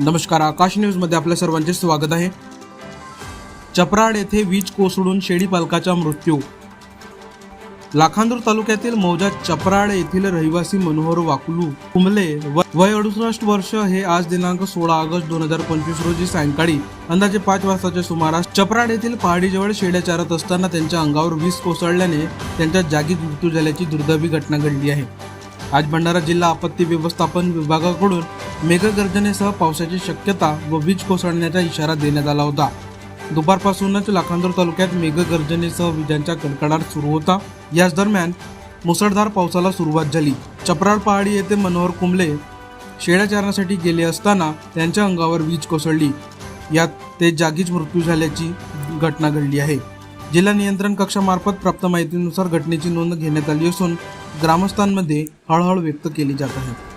नमस्कार आकाश न्यूजमध्ये आपल्या सर्वांचे स्वागत आहे. चपराड येथे वीज कोसळून शेळी पालकाचा मृत्यू. लाखांदूर तालुक्यातील मौजा चपराड येथील रहिवासी मनोहर वाकुलू कुंबले व- वय अडुसष्ट वर्ष हे आज दिनांक सोळा ऑगस्ट दोन हजार पंचवीस रोजी सायंकाळी अंदाजे पाच वाजताच्या सुमारास चपराड येथील पहाडीजवळ शेड्या चारत असताना त्यांच्या अंगावर वीज कोसळल्याने त्यांच्या जागीच मृत्यू झाल्याची दुर्दैवी घटना घडली आहे. आज भंडारा जिल्हा आपत्ती व्यवस्थापन विभागाकडून मेघगर्जनेसह पावसाची शक्यता व वीज कोसळण्याचा इशारा देण्यात आला होता. दुपारपासूनच लाखांदूर तालुक्यात मेघगर्जनेसह विजांचा कडकडाट सुरू होता. याच दरम्यान मुसळधार पावसाला सुरुवात झाली. चपराळ पहाडी येथे मनोहर कुंबले शेळ्या चारण्यासाठी गेले असताना त्यांच्या अंगावर वीज कोसळली. यात ते जागीच मृत्यू झाल्याची घटना घडली आहे. जिल्हा नियंत्रण कक्षामार्फत प्राप्त माहितीनुसार घटनेची नोंद घेण्यात आली असून ग्रामस्थांमध्ये हळहळ व्यक्त केली जात आहे.